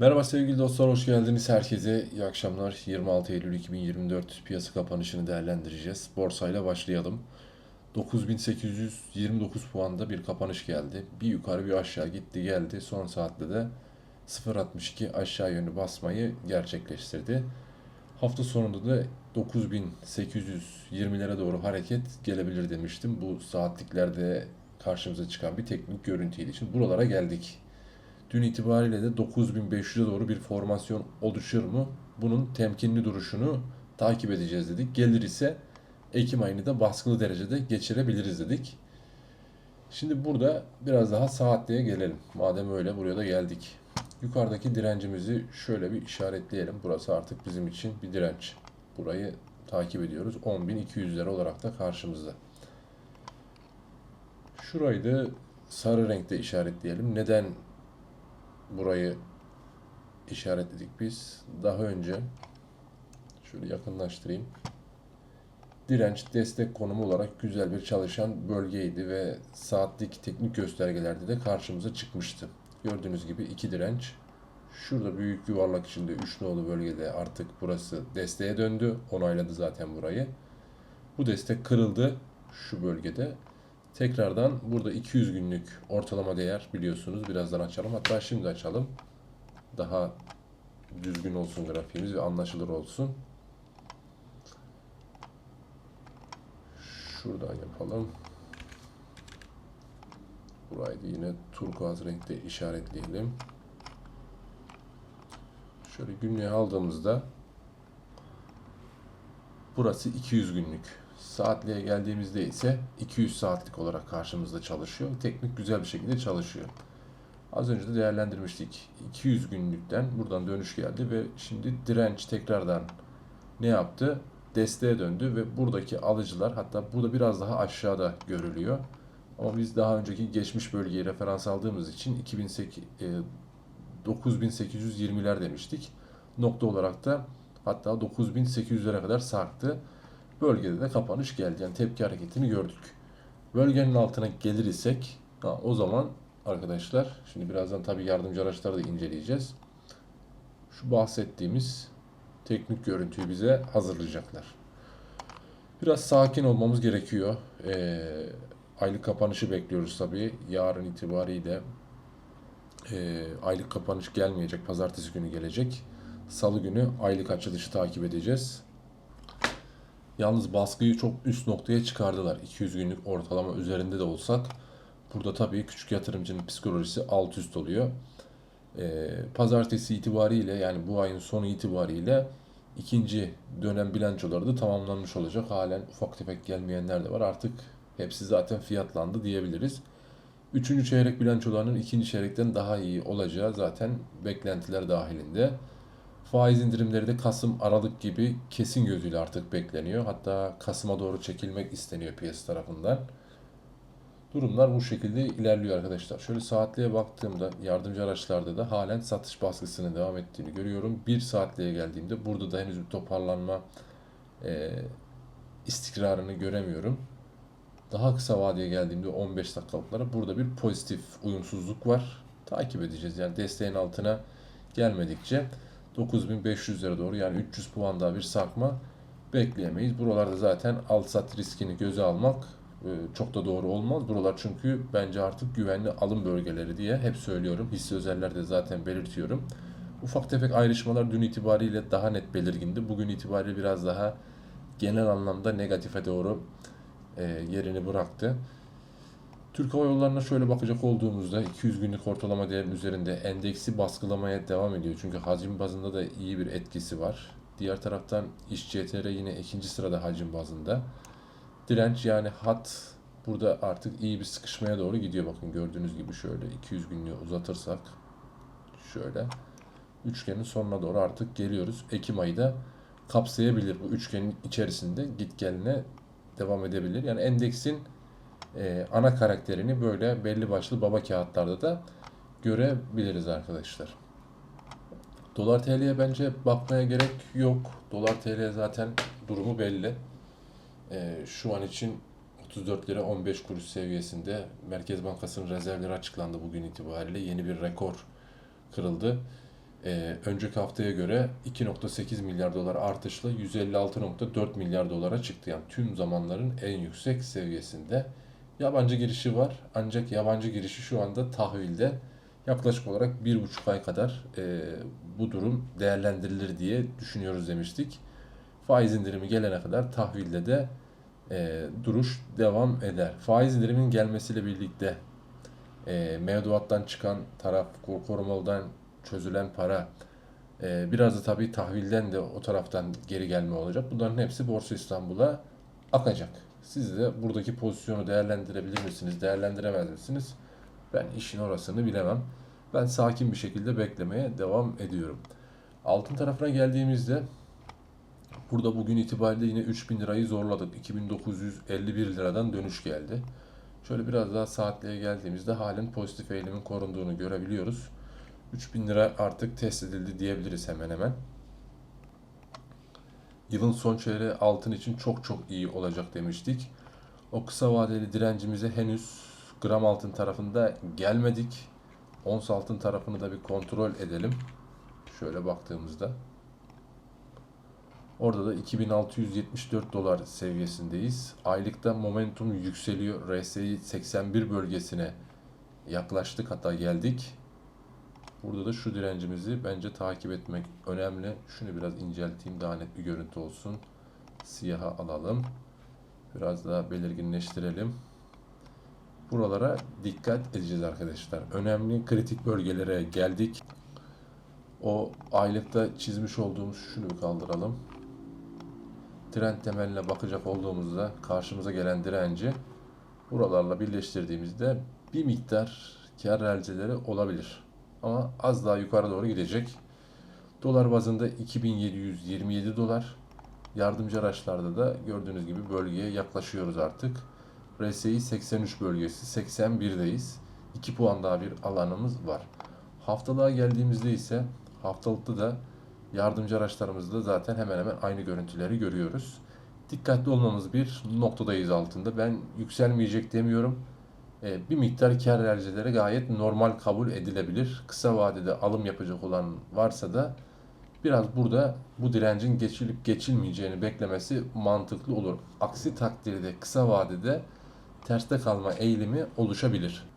Merhaba sevgili dostlar, hoş geldiniz. Herkese iyi akşamlar. 26 Eylül 2024 piyasa kapanışını değerlendireceğiz. Borsayla başlayalım. 9829 puanda bir kapanış geldi. Bir yukarı bir aşağı gitti geldi. Son saatte de 0.62 aşağı yönlü basmayı gerçekleştirdi. Hafta sonunda da 9820'lere doğru hareket gelebilir demiştim. Bu saatliklerde karşımıza çıkan bir teknik görüntüydü. Şimdi buralara geldik. Dün itibariyle de 9500'e doğru bir formasyon oluşur mu? Bunun temkinli duruşunu takip edeceğiz dedik. Gelir ise Ekim ayını da baskılı derecede geçirebiliriz dedik. Şimdi burada biraz daha saatliğe gelelim. Madem öyle buraya da geldik. Yukarıdaki direncimizi şöyle bir işaretleyelim. Burası artık bizim için bir direnç. Burayı takip ediyoruz. 10.200'ler olarak da karşımızda. Şurayı da sarı renkte işaretleyelim. Neden burayı işaretledik biz. Daha önce şöyle yakınlaştırayım. Direnç destek konumu olarak güzel bir çalışan bölgeydi ve saatlik teknik göstergelerde de karşımıza çıkmıştı. Gördüğünüz gibi iki direnç. Şurada büyük yuvarlak içinde 3 nolu bölgede artık burası desteğe döndü. Onayladı zaten burayı. Bu destek kırıldı şu bölgede. Tekrardan burada 200 günlük ortalama değer biliyorsunuz. Birazdan açalım. Hatta şimdi açalım. Daha düzgün olsun grafiğimiz ve anlaşılır olsun. Şuradan yapalım. Burayı da yine turkuaz renkte işaretleyelim. Şöyle günlüğe aldığımızda burası 200 günlük. Saatliğe geldiğimizde ise 200 saatlik olarak karşımızda çalışıyor. Teknik güzel bir şekilde çalışıyor. Az önce de değerlendirmiştik. 200 günlükten buradan dönüş geldi ve şimdi direnç tekrardan ne yaptı? Desteğe döndü ve buradaki alıcılar hatta burada biraz daha aşağıda görülüyor. Ama biz daha önceki geçmiş bölgeyi referans aldığımız için 2008, e, 9820'ler demiştik. Nokta olarak da hatta 9800'lere kadar sarktı. Bölgede de kapanış geldi. Yani tepki hareketini gördük. Bölgenin altına gelir isek ha, o zaman arkadaşlar şimdi birazdan tabii yardımcı araçları da inceleyeceğiz. Şu bahsettiğimiz teknik görüntüyü bize hazırlayacaklar. Biraz sakin olmamız gerekiyor. Ee, aylık kapanışı bekliyoruz tabii. Yarın itibariyle e, aylık kapanış gelmeyecek. Pazartesi günü gelecek. Salı günü aylık açılışı takip edeceğiz. Yalnız baskıyı çok üst noktaya çıkardılar. 200 günlük ortalama üzerinde de olsak. Burada tabii küçük yatırımcının psikolojisi alt üst oluyor. Ee, pazartesi itibariyle yani bu ayın sonu itibariyle ikinci dönem bilançoları da tamamlanmış olacak. Halen ufak tefek gelmeyenler de var. Artık hepsi zaten fiyatlandı diyebiliriz. Üçüncü çeyrek bilançolarının ikinci çeyrekten daha iyi olacağı zaten beklentiler dahilinde. Faiz indirimleri de Kasım, Aralık gibi kesin gözüyle artık bekleniyor. Hatta Kasım'a doğru çekilmek isteniyor piyasa tarafından. Durumlar bu şekilde ilerliyor arkadaşlar. Şöyle saatliğe baktığımda yardımcı araçlarda da halen satış baskısının devam ettiğini görüyorum. Bir saatliğe geldiğimde burada da henüz bir toparlanma e, istikrarını göremiyorum. Daha kısa vadeye geldiğimde 15 dakikalıklara burada bir pozitif uyumsuzluk var. Takip edeceğiz. Yani desteğin altına gelmedikçe 9500'lere doğru yani 300 puan daha bir sarkma bekleyemeyiz. Buralarda zaten alt sat riskini göze almak e, çok da doğru olmaz. Buralar çünkü bence artık güvenli alım bölgeleri diye hep söylüyorum. Hisse özellerde zaten belirtiyorum. Ufak tefek ayrışmalar dün itibariyle daha net belirgindi. Bugün itibariyle biraz daha genel anlamda negatife doğru e, yerini bıraktı. Türk Hava Yolları'na şöyle bakacak olduğumuzda 200 günlük ortalama değerin üzerinde endeksi baskılamaya devam ediyor. Çünkü hacim bazında da iyi bir etkisi var. Diğer taraftan iş CTR yine ikinci sırada hacim bazında. Direnç yani hat burada artık iyi bir sıkışmaya doğru gidiyor. Bakın gördüğünüz gibi şöyle 200 günlüğü uzatırsak şöyle üçgenin sonuna doğru artık geliyoruz. Ekim ayı da kapsayabilir. Bu üçgenin içerisinde git geline devam edebilir. Yani endeksin e, ana karakterini böyle belli başlı baba kağıtlarda da görebiliriz arkadaşlar. Dolar TL'ye bence bakmaya gerek yok. Dolar TL zaten durumu belli. E, şu an için 34 lira 15 kuruş seviyesinde Merkez Bankası'nın rezervleri açıklandı bugün itibariyle. Yeni bir rekor kırıldı. Ee, önceki haftaya göre 2.8 milyar dolar artışla 156.4 milyar dolara çıktı. Yani tüm zamanların en yüksek seviyesinde. Yabancı girişi var ancak yabancı girişi şu anda tahvilde yaklaşık olarak bir buçuk ay kadar e, bu durum değerlendirilir diye düşünüyoruz demiştik. Faiz indirimi gelene kadar tahvilde de e, duruş devam eder. Faiz indiriminin gelmesiyle birlikte e, mevduattan çıkan taraf, korumalıdan çözülen para, e, biraz da tabii tahvilden de o taraftan geri gelme olacak. Bunların hepsi Borsa İstanbul'a akacak. Siz de buradaki pozisyonu değerlendirebilir misiniz, değerlendiremez misiniz? Ben işin orasını bilemem. Ben sakin bir şekilde beklemeye devam ediyorum. Altın tarafına geldiğimizde burada bugün itibariyle yine 3000 lirayı zorladık. 2951 liradan dönüş geldi. Şöyle biraz daha saatliğe geldiğimizde halen pozitif eğilimin korunduğunu görebiliyoruz. 3000 lira artık test edildi diyebiliriz hemen hemen. Yılın son çeyreği altın için çok çok iyi olacak demiştik. O kısa vadeli direncimize henüz gram altın tarafında gelmedik. Ons altın tarafını da bir kontrol edelim. Şöyle baktığımızda. Orada da 2674 dolar seviyesindeyiz. Aylıkta momentum yükseliyor. RSI 81 bölgesine yaklaştık hatta geldik. Burada da şu direncimizi bence takip etmek önemli. Şunu biraz incelteyim daha net bir görüntü olsun. Siyaha alalım. Biraz daha belirginleştirelim. Buralara dikkat edeceğiz arkadaşlar. Önemli kritik bölgelere geldik. O aylıkta çizmiş olduğumuz şunu bir kaldıralım. Trend temeline bakacak olduğumuzda karşımıza gelen direnci buralarla birleştirdiğimizde bir miktar kar elde olabilir. Ama az daha yukarı doğru gidecek. Dolar bazında 2727 dolar. Yardımcı araçlarda da gördüğünüz gibi bölgeye yaklaşıyoruz artık. RSI 83 bölgesi 81'deyiz. 2 puan daha bir alanımız var. Haftalığa geldiğimizde ise haftalıkta da yardımcı araçlarımızda zaten hemen hemen aynı görüntüleri görüyoruz. Dikkatli olmamız bir noktadayız altında. Ben yükselmeyecek demiyorum. Ee, bir miktar kar tercihleri gayet normal kabul edilebilir. Kısa vadede alım yapacak olan varsa da biraz burada bu direncin geçilip geçilmeyeceğini beklemesi mantıklı olur. Aksi takdirde kısa vadede terste kalma eğilimi oluşabilir.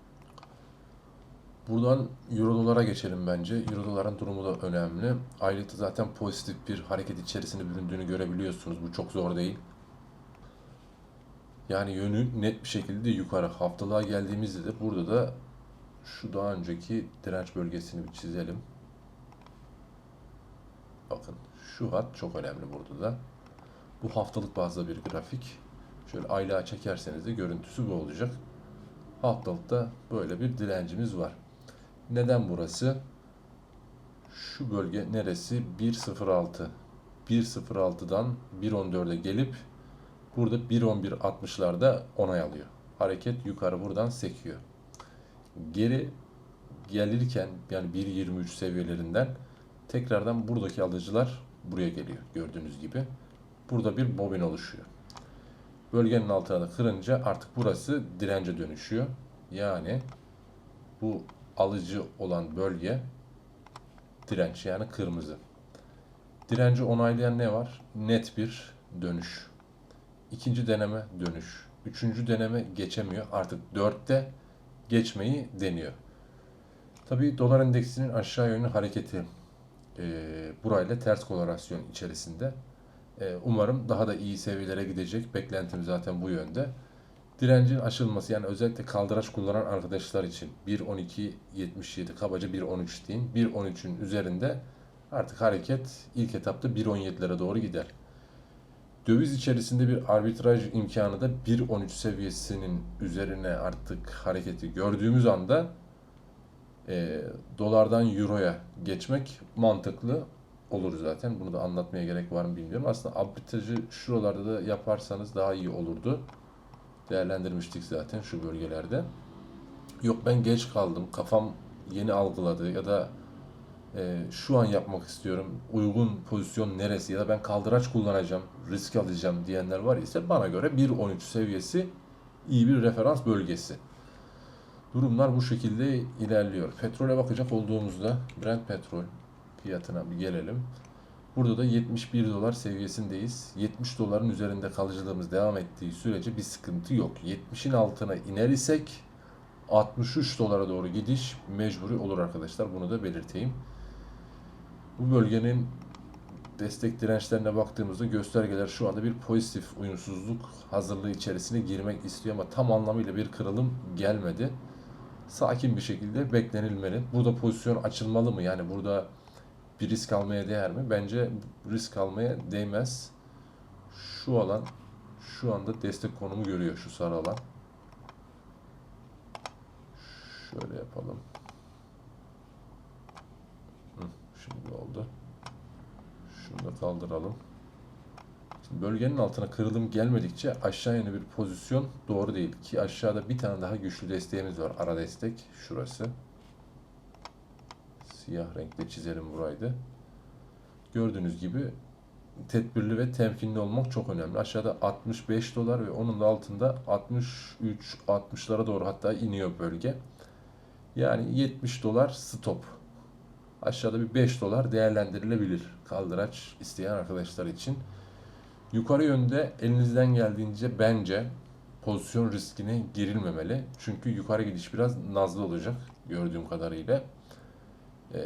Buradan Euro dolara geçelim bence. Euro doların durumu da önemli. Aylıkta zaten pozitif bir hareket içerisinde büründüğünü görebiliyorsunuz. Bu çok zor değil. Yani yönü net bir şekilde yukarı. Haftalığa geldiğimizde de burada da şu daha önceki direnç bölgesini bir çizelim. Bakın şu hat çok önemli burada da. Bu haftalık bazda bir grafik. Şöyle aylığa çekerseniz de görüntüsü bu olacak. Haftalıkta böyle bir direncimiz var. Neden burası? Şu bölge neresi? 1.06. 1.06'dan 1.14'e gelip burada 1.11.60'larda onay alıyor. Hareket yukarı buradan sekiyor. Geri gelirken yani 1.23 seviyelerinden tekrardan buradaki alıcılar buraya geliyor gördüğünüz gibi. Burada bir bobin oluşuyor. Bölgenin altına da kırınca artık burası dirence dönüşüyor. Yani bu alıcı olan bölge direnç yani kırmızı. Direnci onaylayan ne var? Net bir dönüş. İkinci deneme dönüş. Üçüncü deneme geçemiyor. Artık dörtte geçmeyi deniyor. Tabi dolar endeksinin aşağı yönlü hareketi e, burayla ters korelasyon içerisinde. E, umarım daha da iyi seviyelere gidecek. Beklentim zaten bu yönde. Direncin aşılması yani özellikle kaldıraç kullanan arkadaşlar için 1.12.77 kabaca 1.13 diyeyim. 1.13'ün üzerinde artık hareket ilk etapta 1.17'lere doğru gider. Döviz içerisinde bir arbitraj imkanı da 1.13 seviyesinin üzerine artık hareketi gördüğümüz anda e, dolardan euroya geçmek mantıklı olur zaten. Bunu da anlatmaya gerek var mı bilmiyorum. Aslında arbitrajı şuralarda da yaparsanız daha iyi olurdu. Değerlendirmiştik zaten şu bölgelerde. Yok ben geç kaldım, kafam yeni algıladı ya da e, şu an yapmak istiyorum, uygun pozisyon neresi ya da ben kaldıraç kullanacağım, risk alacağım diyenler var ise bana göre 1.13 seviyesi iyi bir referans bölgesi. Durumlar bu şekilde ilerliyor. Petrole bakacak olduğumuzda Brent petrol fiyatına bir gelelim. Burada da 71 dolar seviyesindeyiz. 70 doların üzerinde kalıcılığımız devam ettiği sürece bir sıkıntı yok. 70'in altına iner isek 63 dolara doğru gidiş mecburi olur arkadaşlar. Bunu da belirteyim. Bu bölgenin destek dirençlerine baktığımızda göstergeler şu anda bir pozitif uyumsuzluk hazırlığı içerisine girmek istiyor ama tam anlamıyla bir kırılım gelmedi. Sakin bir şekilde beklenilmeli. Burada pozisyon açılmalı mı? Yani burada bir risk almaya değer mi? Bence risk almaya değmez. Şu alan şu anda destek konumu görüyor şu sarı alan. Şöyle yapalım. Şunu da kaldıralım. Şimdi bölgenin altına kırılım gelmedikçe aşağı yönlü bir pozisyon doğru değil. Ki aşağıda bir tane daha güçlü desteğimiz var. Ara destek şurası. Siyah renkle çizelim buraydı. Gördüğünüz gibi tedbirli ve temkinli olmak çok önemli. Aşağıda 65 dolar ve onun da altında 63 60'lara doğru hatta iniyor bölge. Yani 70 dolar stop. Aşağıda bir 5 dolar değerlendirilebilir kaldıraç isteyen arkadaşlar için. Yukarı yönde elinizden geldiğince bence pozisyon riskine girilmemeli. Çünkü yukarı gidiş biraz nazlı olacak gördüğüm kadarıyla. Ee,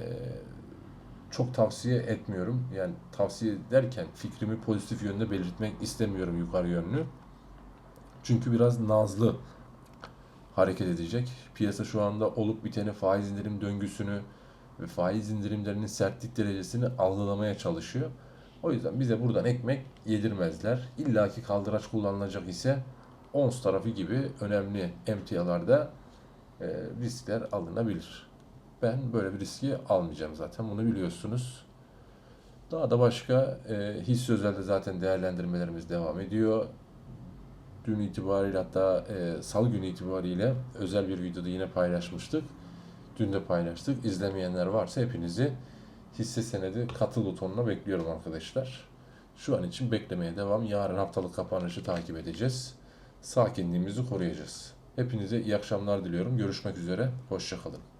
çok tavsiye etmiyorum. Yani tavsiye derken fikrimi pozitif yönde belirtmek istemiyorum yukarı yönlü. Çünkü biraz nazlı hareket edecek. Piyasa şu anda olup biteni faiz indirim döngüsünü ve faiz indirimlerinin sertlik derecesini algılamaya çalışıyor. O yüzden bize buradan ekmek yedirmezler. İlla ki kaldıraç kullanılacak ise ons tarafı gibi önemli emtialarda e, riskler alınabilir. Ben böyle bir riski almayacağım zaten bunu biliyorsunuz. Daha da başka e, hisse özelde zaten değerlendirmelerimiz devam ediyor. Dün itibariyle hatta e, salı günü itibariyle özel bir videoda yine paylaşmıştık. Dün de paylaştık. İzlemeyenler varsa hepinizi hisse senedi katıl butonuna bekliyorum arkadaşlar. Şu an için beklemeye devam. Yarın haftalık kapanışı takip edeceğiz. Sakinliğimizi koruyacağız. Hepinize iyi akşamlar diliyorum. Görüşmek üzere. Hoşçakalın.